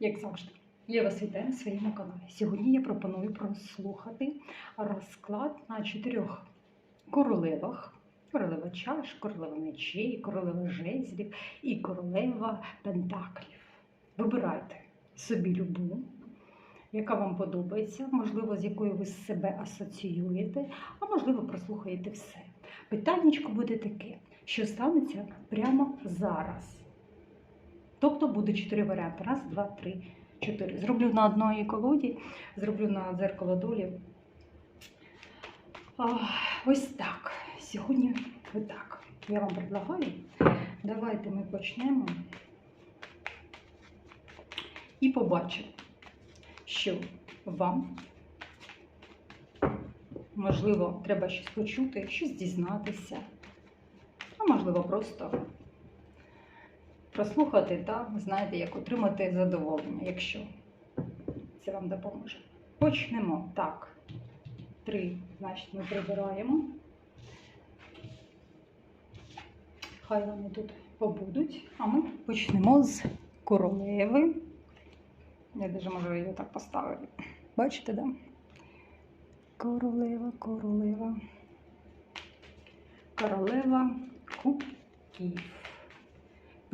як завжди. Я вас вітаю на своєму каналі. Сьогодні я пропоную прослухати розклад на чотирьох королевах. Королева чаш, королева мечей, королева жезлів і королева пентаклів. Вибирайте собі любу, яка вам подобається, можливо, з якою ви себе асоціюєте, а можливо, прослухаєте все. Питаннячко буде таке, що станеться прямо зараз. Тобто буде чотири варіанти. Раз, два, три, чотири. Зроблю на одній колоді, зроблю на дзеркало долі. Ось так. Сьогодні отак. Я вам предлагаю. Давайте ми почнемо і побачимо, що вам, можливо, треба щось почути, щось дізнатися, а можливо, просто прослухати та знаєте, як отримати задоволення, якщо це вам допоможе. Почнемо. Так. Три, значить, ми прибираємо. Хай вони тут побудуть, а ми почнемо з королеви. Я даже можу її так поставити. Бачите, да? Королева, королева. Королева кубків.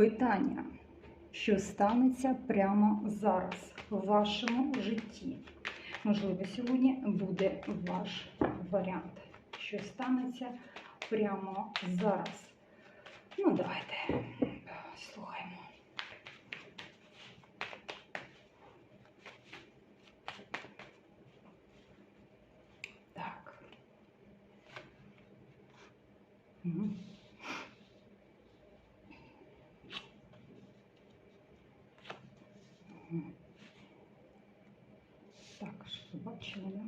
Питання, що станеться прямо зараз в вашому житті? Можливо, сьогодні буде ваш варіант, що станеться прямо зараз. Ну, давайте слухаємо. Так. Мгм. Мгм. Так, що бачили, да?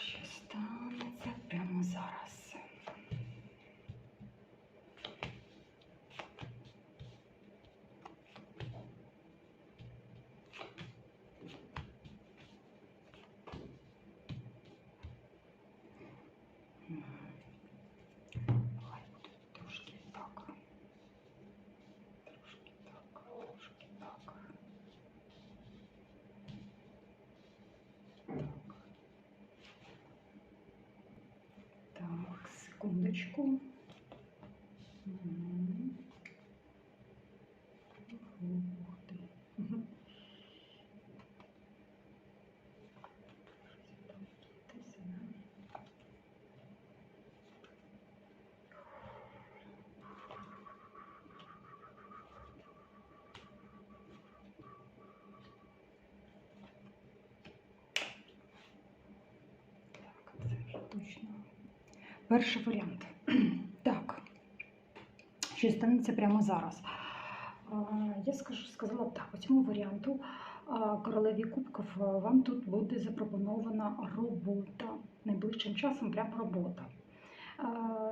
Що станеться прямо зараз? Хай буде трошки так. Трошки так, трошки так. Так. Так, секундочку. Мгм. Ух ти. Мгм. Щось там якесь, да? Так, це вже точно. Перший варіант. Так. Що станеться прямо зараз? Я скажу, сказала так, по цьому варіанту королеві кубків вам тут буде запропонована робота. Найближчим часом прямо робота.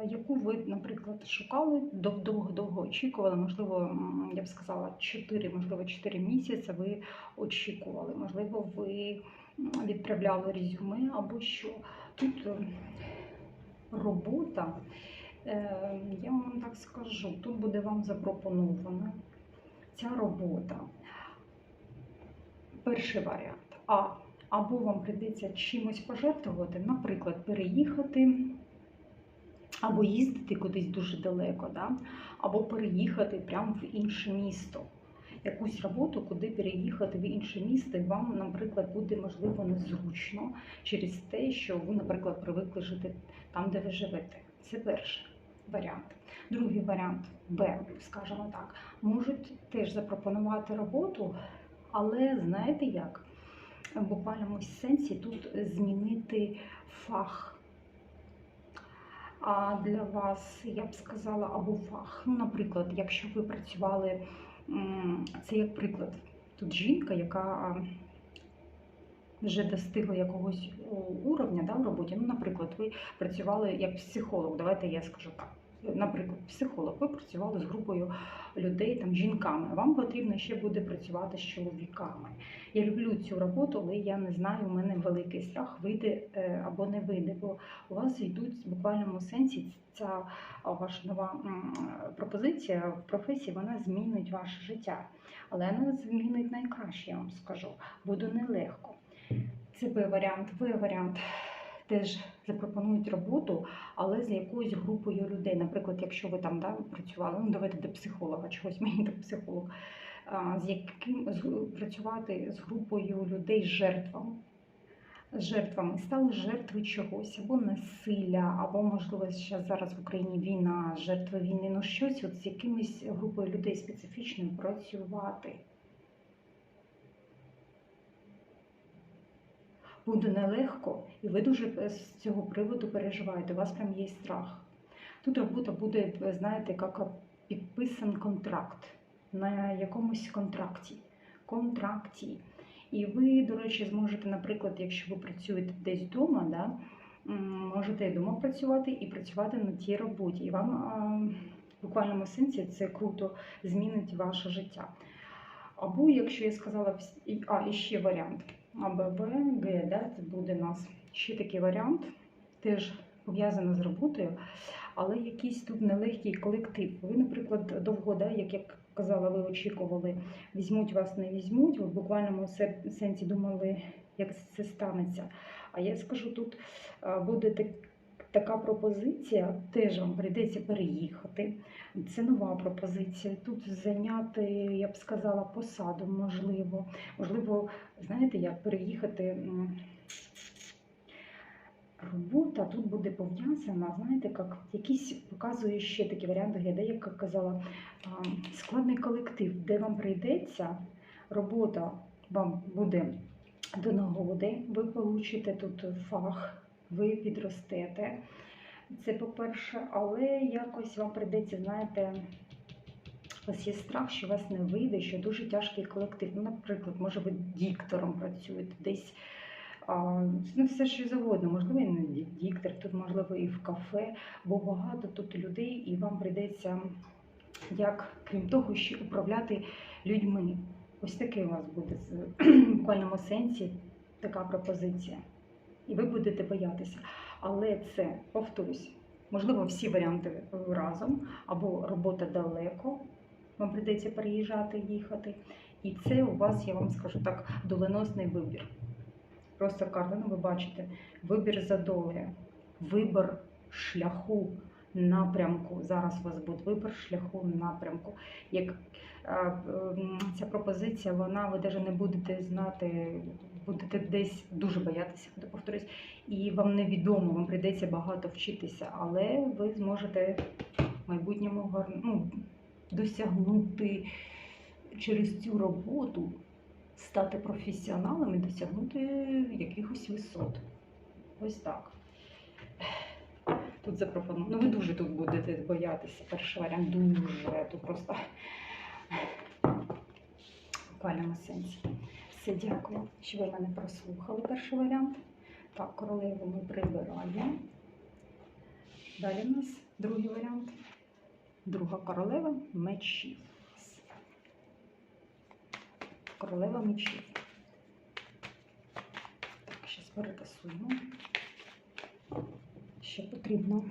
Яку ви, наприклад, шукали, довго-довго очікували, можливо, я б сказала, 4, можливо, 4 місяці ви очікували, можливо, ви відправляли резюме або що. Тут робота, е, я вам так скажу, тут буде вам запропонована ця робота. Перший варіант. А. Або вам прийдеться чимось пожертвувати, наприклад, переїхати, або їздити кудись дуже далеко, да? або переїхати прямо в інше місто. Якусь роботу, куди переїхати в інше місто, і вам, наприклад, буде можливо незручно через те, що ви, наприклад, привикли жити там, де ви живете. Це перший варіант. Другий варіант Б, скажімо так, можуть теж запропонувати роботу, але знаєте як? В буквальному сенсі тут змінити фах. А для вас, я б сказала, або фах. Ну, наприклад, якщо ви працювали, це як приклад. Тут жінка, яка вже достигла якогось уровня да, в роботі. Ну, наприклад, ви працювали як психолог, давайте я скажу так. Наприклад, психолог, ви працювали з групою людей, там, жінками, вам потрібно ще буде працювати з чоловіками. Я люблю цю роботу, але я не знаю, у мене великий страх вийде е, або не вийде, бо у вас йдуть в буквальному сенсі ця ваша нова пропозиція в професії, вона змінить ваше життя. Але вона змінить найкраще, я вам скажу. Буде нелегко. Це Б варіант, В варіант. Теж запропонують роботу, але з якоюсь групою людей. Наприклад, якщо ви там да, працювали, ну давайте до психолога, чогось мені до психолог, з яким з, працювати з групою людей з жертвами. Жертвами стали жертви чогось, або насилля, або, можливо, ще зараз в Україні війна, жертви війни, ну щось от з якимись групою людей специфічним працювати. Буде нелегко, і ви дуже з цього приводу переживаєте. У вас прям є страх. Тут робота буде, знаєте, як підписан контракт на якомусь контракті. Контракті. І ви, до речі, зможете, наприклад, якщо ви працюєте десь вдома, да, можете вдома працювати і працювати на тій роботі. І вам в буквальному сенсі це круто змінить ваше життя. Або, якщо я сказала, а, і ще варіант. АББ, Г, да, це буде у нас ще такий варіант, теж пов'язано з роботою, але якийсь тут нелегкий колектив. Ви, наприклад, довго, да, як я казала, ви очікували, візьмуть вас, не візьмуть, ви в буквальному сенсі думали, як це станеться. А я скажу, тут буде так, така пропозиція, теж вам прийдеться переїхати. Це нова пропозиція. Тут зайняти, я б сказала, посаду, можливо. Можливо, знаєте, як переїхати. Робота тут буде пов'язана, знаєте, як якийсь показує ще такі варіанти, де, як казала, складний колектив, де вам прийдеться робота вам буде до нагоди, ви получите тут фах, ви підростете. Це по-перше, але якось вам прийдеться, знаєте, у вас є страх, що у вас не вийде, що дуже тяжкий колектив. Ну, наприклад, може ви діктором працюєте десь. А, ну, все що завгодно, можливо, і не діктор, тут можливо і в кафе, бо багато тут людей, і вам прийдеться, як крім того, ще управляти людьми. Ось таке у вас буде в буквальному сенсі така пропозиція. І ви будете боятися. Але це, повторюсь, можливо, всі варіанти разом, або робота далеко, вам прийдеться переїжджати, їхати. І це у вас, я вам скажу так, доленосний вибір. Просто карта, ну ви бачите, вибір за долею, вибір шляху, напрямку. Зараз у вас буде вибір шляху напрямку. Як ця пропозиція, вона ви навіть не будете знати, будете десь дуже боятися, повторюсь, і вам невідомо, вам прийдеться багато вчитися, але ви зможете в майбутньому ну, досягнути через цю роботу, стати професіоналом і досягнути якихось висот. Ось так. Тут запропоную. Ну, ви дуже тут будете боятися. Перший варіант дуже. Тут просто в буквальному сенсі. Все, дякую, що ви мене прослухали. Перший варіант. Так, королеву ми прибираємо. Далі в нас другий варіант. Друга королева мечів. Королева мечів. Так, зараз перетасуємо. Що потрібно.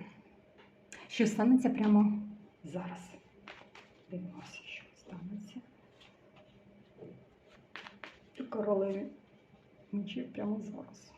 Що станеться прямо зараз. Дивимося, що станеться. І королеві мечів прямо зараз.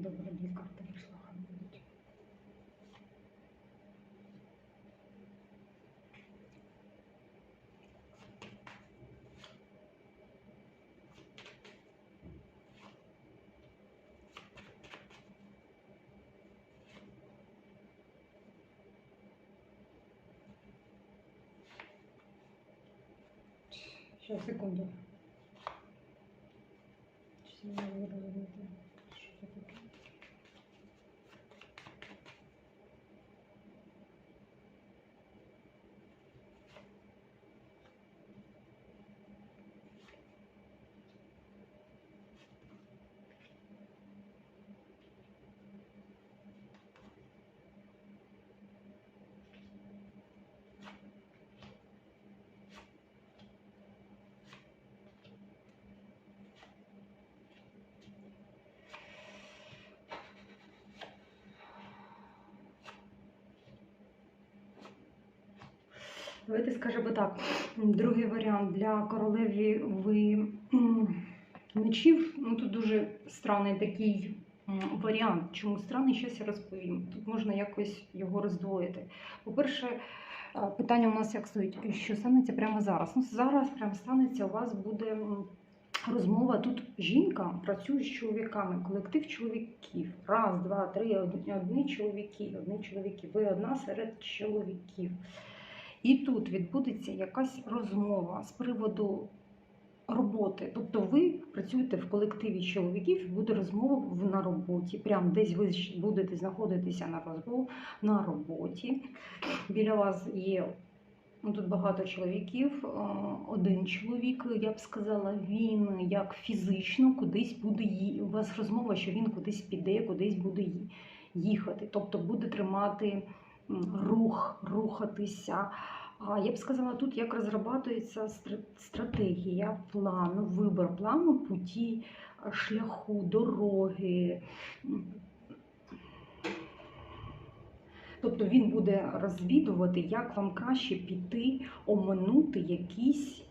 Добре, дві карти хай будуть. Сейчас, секунду. Давайте скажемо так. Другий варіант для королеви ви мечів. Ну тут дуже странний такий варіант. Чому странний, щось я розповім. Тут можна якось його роздвоїти. По-перше, е, питання у нас як стоїть, що станеться прямо зараз. Ну, зараз прямо станеться, у вас буде розмова. Тут жінка працює з чоловіками, колектив чоловіків. Раз, два, три, одні чоловіки, одні чоловіки. Ви одна серед чоловіків. І тут відбудеться якась розмова з приводу роботи. Тобто ви працюєте в колективі чоловіків, буде розмова на роботі. Прям десь ви будете знаходитися на розмову на роботі. Біля вас є ну, тут багато чоловіків. Е, Один чоловік, я б сказала, він як фізично кудись буде ї... У вас розмова, що він кудись піде, кудись буде їхати. Тобто буде тримати рух, рухатися. А я б сказала, тут як розрабатується стратегія плану, вибір плану путі, шляху, дороги. Тобто він буде розвідувати, як вам краще піти, оминути якісь,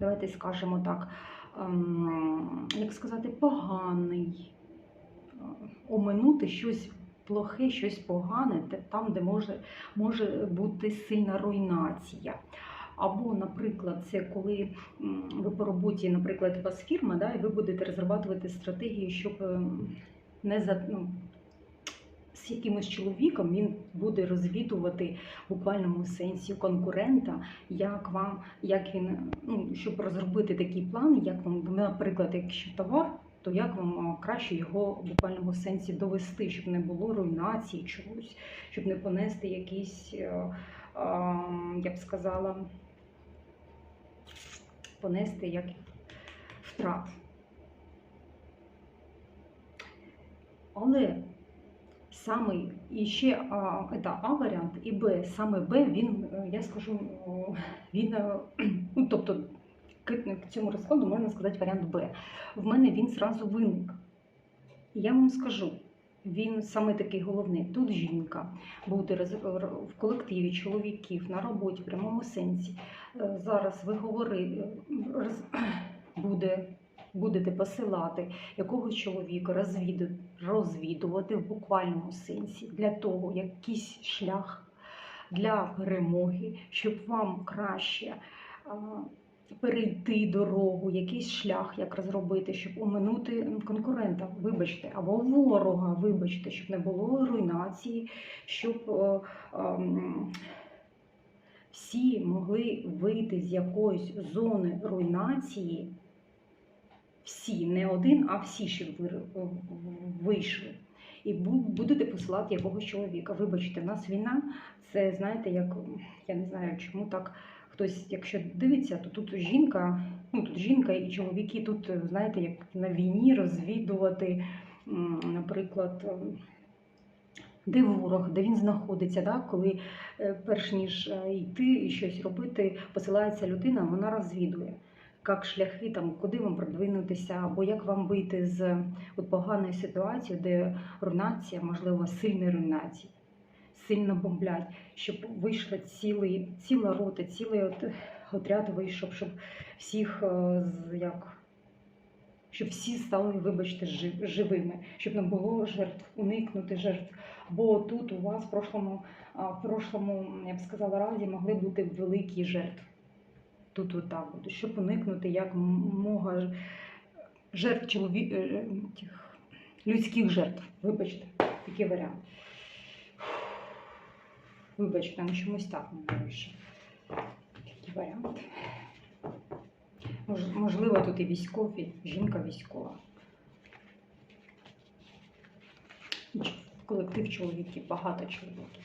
давайте скажемо так, ем, як сказати, поганий, е, оминути щось плохе, щось погане, там, де може, може бути сильна руйнація. Або, наприклад, це коли ви по роботі, наприклад, у вас фірма, да, і ви будете розробляти стратегію, щоб ем, не за ну, з якимось чоловіком він буде розвідувати в буквальному сенсі конкурента, як вам, як він, ну, щоб розробити такий план, як вам, наприклад, якщо товар, то як вам краще його в буквальному сенсі довести, щоб не було руйнації чогось, щоб не понести якісь, е, я б сказала, понести як втрат. Але саме і ще а, это А варіант, і Б, саме Б, він, е, я скажу, він, е, ну, тобто к цьому розкладу можна сказати варіант Б. В мене він зразу виник. Я вам скажу, він саме такий головний. Тут жінка буде в колективі чоловіків на роботі, в прямому сенсі. Е, Зараз ви говорите, роз, буде, будете посилати якогось чоловіка, розвіду, розвідувати в буквальному сенсі для того, якийсь шлях для перемоги, щоб вам краще перейти дорогу, якийсь шлях, як розробити, щоб оминути конкурента, вибачте, або ворога, вибачте, щоб не було руйнації, щоб е, ем, всі могли вийти з якоїсь зони руйнації. Всі, не один, а всі, щоб ви вийшли. І будете посилати якогось чоловіка. Вибачте, в нас війна, це знаєте, як я не знаю, чому так хтось, якщо дивиться, то тут жінка, ну тут жінка і чоловіки, тут, знаєте, як на війні розвідувати, наприклад, ем, де ворог, де він знаходиться, да? коли е, перш ніж е, йти і щось робити, посилається людина, вона розвідує. Як шляхи, там, куди вам продвинутися, або як вам вийти з от поганої ситуації, де руйнація, можливо, сильна руйнація, сильно бомблять, щоб вийшла цілий, ціла рота, цілий от, отряд вийшов, щоб всіх е, як, щоб всі стали, вибачте, живими, щоб не було жертв, уникнути жертв. Бо тут у вас в прошлому, в прошлому, я б сказала, разі могли бути великі жертви. Тут отак буде, щоб уникнути як мога жертв чолові... е, людських жертв. Вибачте, такий варіант. Вибачте, ну чомусь так не вийшло. Такий варіант. Мож- Можливо, тут і військові, жінка військова. Колектив чоловіків, багато чоловіків.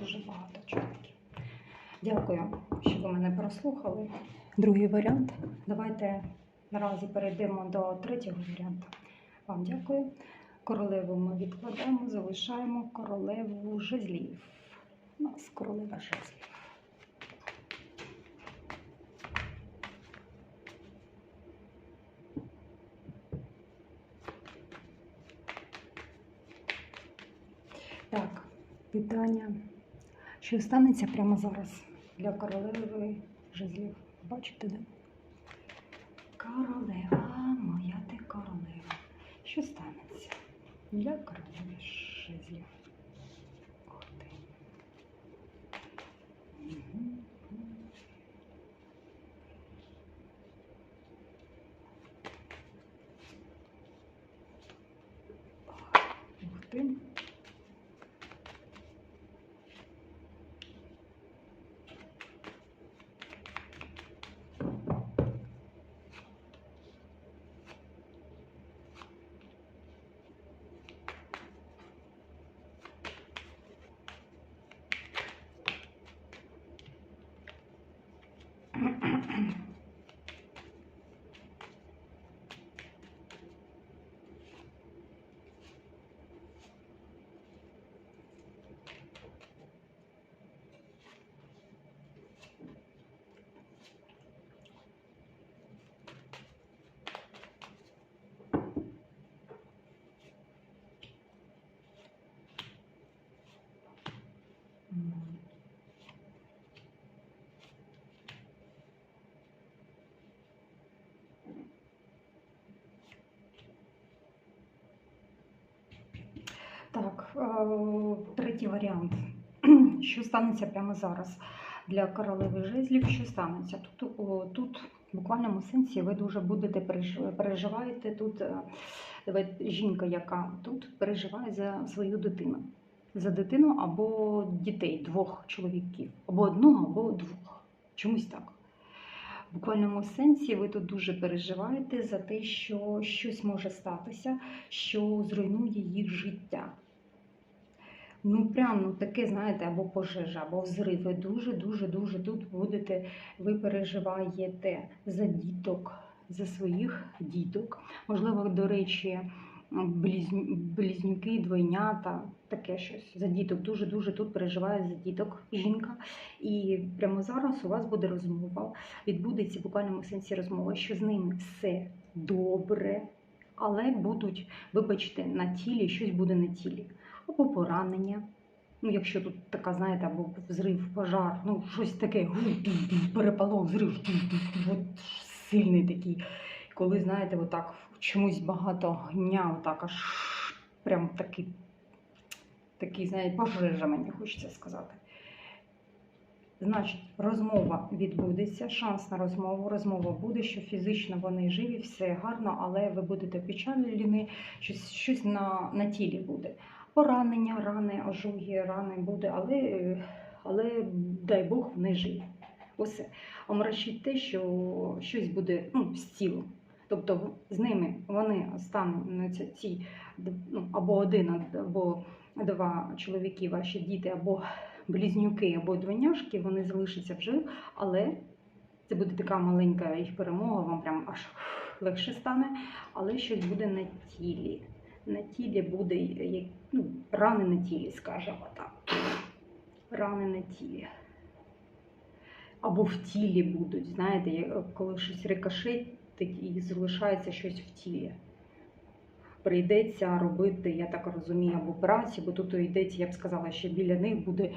Дуже багато чоловіків. Дякую, що ви мене прослухали. Другий варіант. Давайте наразі перейдемо до третього варіанту. Вам дякую. Королеву ми відкладаємо, залишаємо королеву жезлів. У нас королева жезлів. Так, питання. Що станеться прямо зараз для королеви жезлів? Бачите, де? Королева, моя ти королева. Що станеться для королеви жезлів? Mm-hmm. Так, е, третій варіант. Що станеться прямо зараз для королеви жезлів? Що станеться? Тут, о, тут в буквальному сенсі ви дуже будете переж- переживаєте тут. е, жінка, яка тут переживає за свою дитину. За дитину або дітей, двох чоловіків, або одного, або двох. Чомусь так. В буквальному сенсі ви тут дуже переживаєте за те, що щось може статися, що зруйнує їх життя. Ну, прям ну, таке, знаєте, або пожежа, або взрив. Ви дуже-дуже дуже тут будете, ви переживаєте за діток, за своїх діток. Можливо, до речі, близнюки, двойнята, таке щось. За діток. Дуже-дуже тут переживає за діток жінка. І прямо зараз у вас буде розмова. Відбудеться в буквальному сенсі розмова, що з ними все добре, але будуть, вибачте, на тілі щось буде на тілі. Або поранення. Ну, якщо тут така, знаєте, або взрив, пожар, ну щось таке, перепалов, взрив, от сильний такий. Коли, знаєте, отак чомусь багато гня, отак аж прям такий, такий, знаєте, пожежа мені хочеться сказати. Значить, розмова відбудеться, шанс на розмову. Розмова буде, що фізично вони живі, все гарно, але ви будете печалені, щось, щось на, на тілі буде. Поранення, рани, ожоги, рани буде, але, але дай Бог, вони живі. Усе. Омрачить те, що щось буде ну, з тілом. Тобто з ними вони стануться ці ну, або один, або два чоловіки, ваші діти, або близнюки, або двойняшки, вони залишаться в живих, але це буде така маленька їх перемога, вам прям аж легше стане, але щось буде на тілі. На тілі буде як, ну, рани на тілі, скажімо так. Рани на тілі. Або в тілі будуть, знаєте, коли щось рикошетить і залишається щось в тілі. прийдеться робити, я так розумію, або операцію, бо тут йдеться, я б сказала, що біля них буде,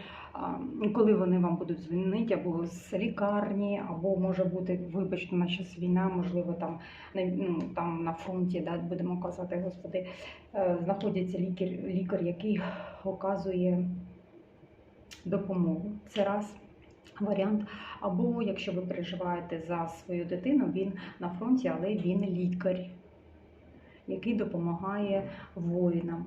коли вони вам будуть дзвонити, або з лікарні, або може бути, вибачте, на час війна, можливо, там ну, там на фронті, да, будемо казати, господи, е, знаходиться лікар, лікар, який оказує допомогу. Це раз варіант. Або якщо ви переживаєте за свою дитину, він на фронті, але він лікар, який допомагає воїнам.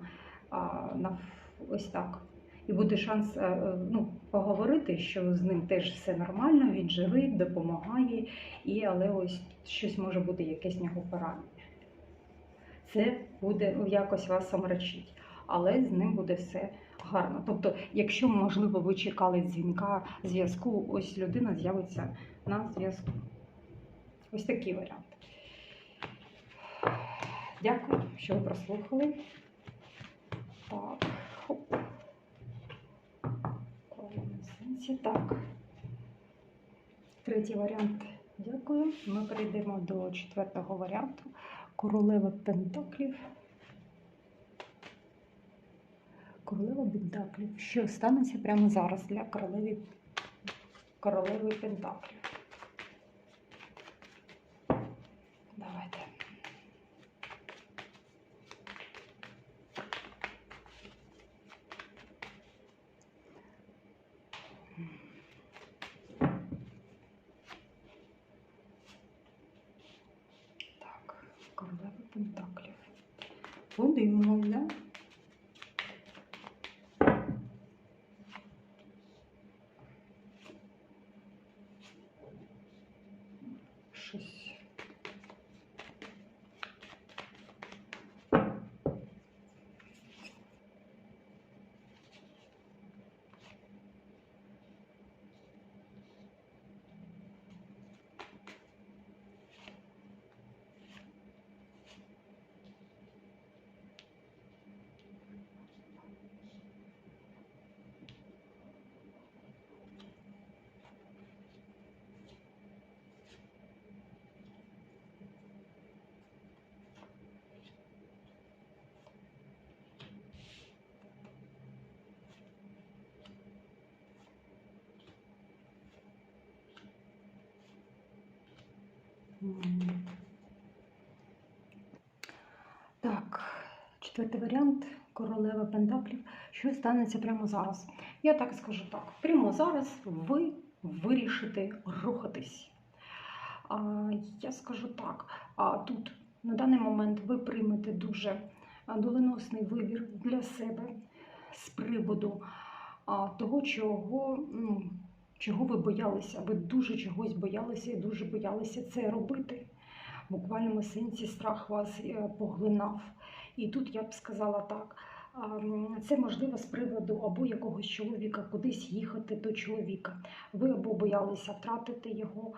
Ось так. І буде шанс е, е, ну, поговорити, що з ним теж все нормально, він живий, допомагає, і, але ось щось може бути якесь нього поранення. Це буде якось вас омрачить, але з ним буде все гарно. Тобто, якщо, можливо, ви чекали дзвінка зв'язку, ось людина з'явиться на зв'язку. Ось такий варіант. Дякую, що ви прослухали. Так, хоп. Так. Третій варіант. Дякую. Ми перейдемо до четвертого варіанту. Королева Пентаклів. Королева Пентаклів. Що станеться прямо зараз для королеви, королеви Пентаклів? Давайте. Так, королева Пентаклів. Подивимось, Так, четвертий варіант королева Пентаклів. Що станеться прямо зараз? Я так скажу так: прямо зараз ви вирішите рухатись. Я скажу так: тут на даний момент ви приймете дуже доленосний вибір для себе з приводу того, чого, ну, чого ви боялися. Ви дуже чогось боялися і дуже боялися це робити. В буквальному сенсі страх вас е, поглинав. І тут я б сказала так. Це можливо з приводу або якогось чоловіка, кудись їхати до чоловіка. Ви або боялися втратити його,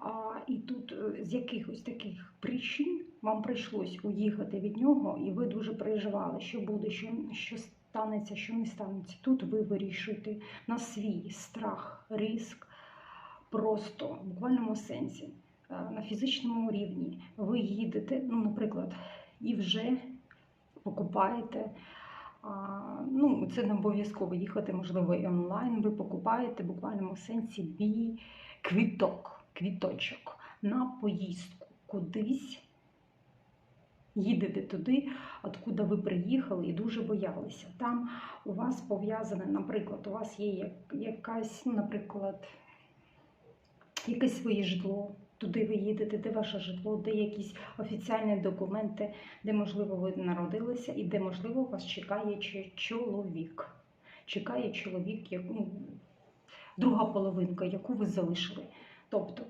а, і тут е, з якихось таких причин вам прийшлось уїхати від нього, і ви дуже переживали, що буде, що, що станеться, що не станеться. Тут ви вирішуєте на свій страх, риск, просто в буквальному сенсі, е, на фізичному рівні. Ви їдете, ну, наприклад, і вже покупаєте. Ну, це не обов'язково їхати, можливо, і онлайн. Ви покупаєте в буквальному сенсі бій квіток, квіточок на поїздку кудись. Їдете туди, откуда ви приїхали і дуже боялися. Там у вас пов'язане, наприклад, у вас є якась, ну, наприклад, якесь своє житло. Туди ви їдете, де ваше житло, де якісь офіціальні документи, де, можливо, ви народилися, і де, можливо, вас чекає чоловік. Чекає чоловік, як, ну, друга половинка, яку ви залишили. Тобто,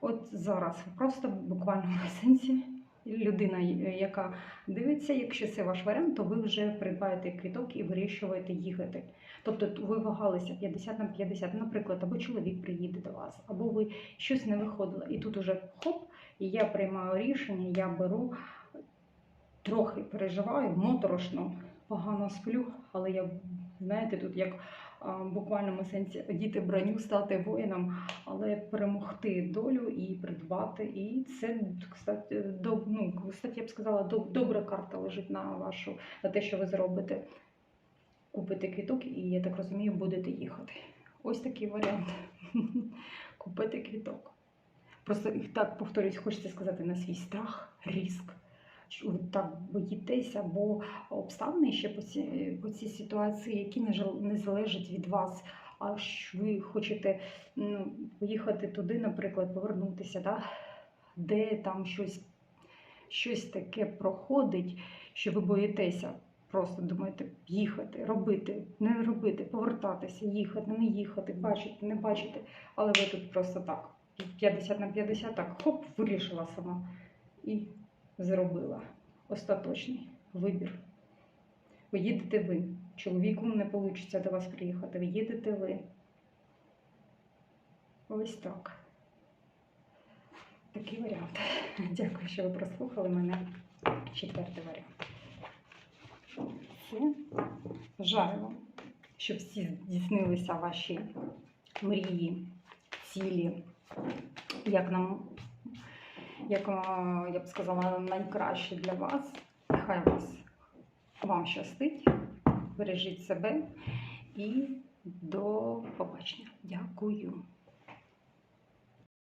от зараз просто в буквальному сенсі людина, яка дивиться, якщо це ваш варіант, то ви вже придбаєте квіток і вирішуєте їхати. Тобто ви вагалися 50 на 50, наприклад, або чоловік приїде до вас, або ви щось не виходило. І тут уже хоп, і я приймаю рішення, я беру, трохи переживаю, моторошно, погано сплю, але я Знаєте, тут як в буквальному сенсі одіти броню, стати воїном, але перемогти долю і придбати. І це, кстати, до, ну, кстати, я б сказала, доб- добра карта лежить на вашу, на те, що ви зробите. Купити квіток, і я так розумію, будете їхати. Ось такий варіант. Купити квіток. Просто так повторюсь, хочеться сказати на свій страх, риск. Так боїтеся, бо обставини ще по цій, по цій ситуації, які не, залежать від вас. А ви хочете ну, поїхати туди, наприклад, повернутися, да? де там щось, щось таке проходить, що ви боїтеся. Просто думаєте, їхати, робити, не робити, повертатися, їхати, не їхати, бачити, не бачити. Але ви тут просто так, 50 на 50, так, хоп, вирішила сама і зробила остаточний вибір. Ви їдете ви. Чоловіку не вийде до вас приїхати, ви їдете ви. Ось так. Такий варіант. Дякую, що ви прослухали мене. Четвертий варіант. Все. Бажаю вам, щоб всі здійснилися ваші мрії, цілі, як нам, як я б сказала, найкраще для вас. Хай вас вам щастить, бережіть себе і до побачення. Дякую.